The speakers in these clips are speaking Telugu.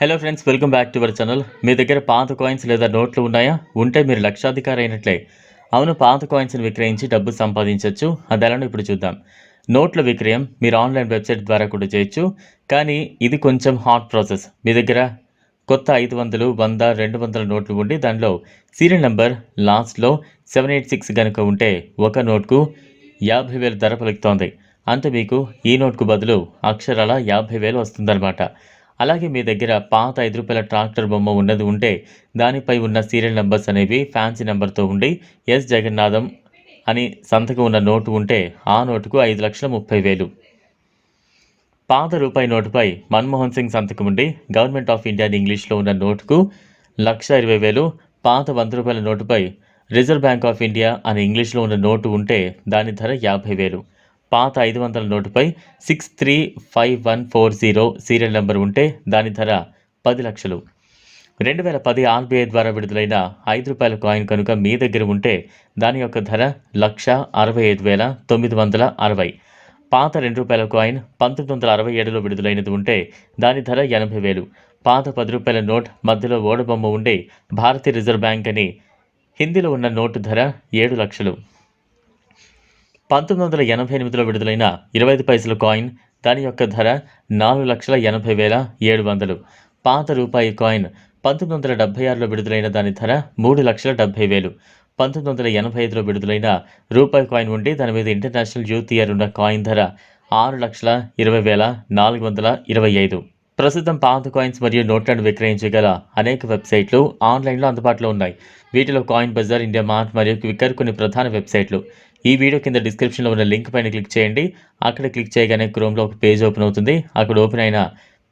Hello friends welcome back to our channel మీ దగ్గర పాత కాయిన్స్ లేదా నోట్లు ఉన్నాయా? ఉంటే మీరు లక్షాధికారి అయినట్లే. అవును పాత కాయిన్స్ని విక్రయించి డబ్బు సంపాదించవచ్చు అది ఎలానో ఇప్పుడు చూద్దాం. నోట్ల విక్రయం మీరు ఆన్లైన్ వెబ్సైట్ ద్వారా కూడా చేయొచ్చు. కానీ ఇది కొంచెం హాట్ ప్రాసెస్ మీ దగ్గర కొత్త ఐదు వందలు వంద రెండు వందల నోట్లు ఉండి దానిలో సీరియల్ నెంబర్ లాస్ట్లో సెవెన్ ఎయిట్ సిక్స్ కనుక ఉంటే ఒక నోట్కు యాభై వేలు ధర పలుకుతోంది. అంటే మీకు ఈ నోట్కు బదులు అక్షరాల యాభై వేలు వస్తుందన్నమాట. అలాగే మీ దగ్గర పాత ఐదు రూపాయల ట్రాక్టర్ బొమ్మ ఉన్నది ఉంటే దానిపై ఉన్న సీరియల్ నెంబర్స్ అనేవి ఫ్యాన్సీ నెంబర్తో ఉండి ఎస్ జగన్నాథం అని సంతకం ఉన్న నోటు ఉంటే ఆ నోటుకు ఐదు లక్షల ముప్పై వేలు. పాత రూపాయి నోటుపై మన్మోహన్ సింగ్ సంతకం ఉండి గవర్నమెంట్ ఆఫ్ ఇండియా అని ఇంగ్లీష్లో ఉన్న నోటుకు లక్ష ఇరవై వేలు పాత వంద రూపాయల నోటుపై రిజర్వ్ బ్యాంక్ ఆఫ్ ఇండియా అని ఇంగ్లీష్లో ఉన్న నోటు ఉంటే దాని ధర యాభై వేలు. పాత ఐదు వందల నోటుపై six three five one four zero serial number ఉంటే దాని ధర పది లక్షలు. రెండు వేల పది ఆర్బీఐ ద్వారా విడుదలైన ఐదు రూపాయల కాయిన్ కనుక మీ దగ్గర ఉంటే దాని యొక్క ధర లక్ష అరవై ఐదు వేల తొమ్మిది వందల అరవై. పాత రెండు రూపాయల కాయిన్ పంతొమ్మిది వందల అరవై ఏడులో విడుదలైనది ఉంటే దాని ధర ఎనభై వేలు. పాత పది రూపాయల నోట్ మధ్యలో ఓడబొమ్మ ఉండి భారతీయ రిజర్వ్ బ్యాంక్ అని హిందీలో ఉన్న నోటు ధర ఏడు లక్షలు. పంతొమ్మిది వందల ఎనభై ఎనిమిదిలో విడుదలైన ఇరవై ఐదు పైసల కాయిన్ దాని యొక్క ధర నాలుగు లక్షల ఎనభై వేల ఏడు వందలు. పాత రూపాయి కాయిన్ పంతొమ్మిది వందల డెబ్బై ఆరులో విడుదలైన దాని ధర మూడు లక్షల డెబ్బై వేలు. పంతొమ్మిది వందల ఎనభై ఐదులో విడుదలైన రూపాయి కాయిన్ ఉండి దాని మీద ఇంటర్నేషనల్ యూత్ ఇయర్ ఉన్న కాయిన్ ధర ఆరు లక్షల ఇరవై వేల నాలుగు వందల ఇరవై ఐదు. ప్రస్తుతం పాత కాయిన్స్ మరియు నోట్లను విక్రయించగల అనేక వెబ్సైట్లు ఆన్లైన్లో అందుబాటులో ఉన్నాయి. వీటిలో కాయిన్ బజార్ ఇండియా మార్ట్ మరియు క్విక్కర్ కొన్ని ప్రధాన వెబ్సైట్లు. ఈ వీడియో కింద డిస్క్రిప్షన్లో ఉన్న లింక్ పైన క్లిక్ చేయండి. అక్కడ క్లిక్ చేయగానే క్రోమ్లో ఒక పేజ్ ఓపెన్ అవుతుంది. అక్కడ ఓపెన్ అయిన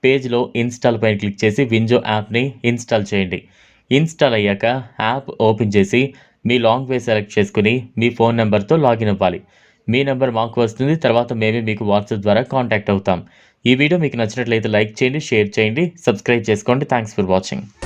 పేజ్లో ఇన్స్టాల్ పైన క్లిక్ చేసి వింజో యాప్ని ఇన్స్టాల్ చేయండి. ఇన్స్టాల్ అయ్యాక యాప్ ఓపెన్ చేసి మీ లాంగ్ వే సెలెక్ట్ చేసుకుని మీ ఫోన్ నెంబర్తో లాగిన్ అవ్వాలి. మీ నెంబర్ మాకు వస్తుంది. తర్వాత మేమే మీకు వాట్సాప్ ద్వారా కాంటాక్ట్ అవుతాం. ఈ వీడియో మీకు నచ్చినట్లయితే లైక్ చేయండి షేర్ చేయండి సబ్స్క్రైబ్ చేసుకోండి. Thanks for watching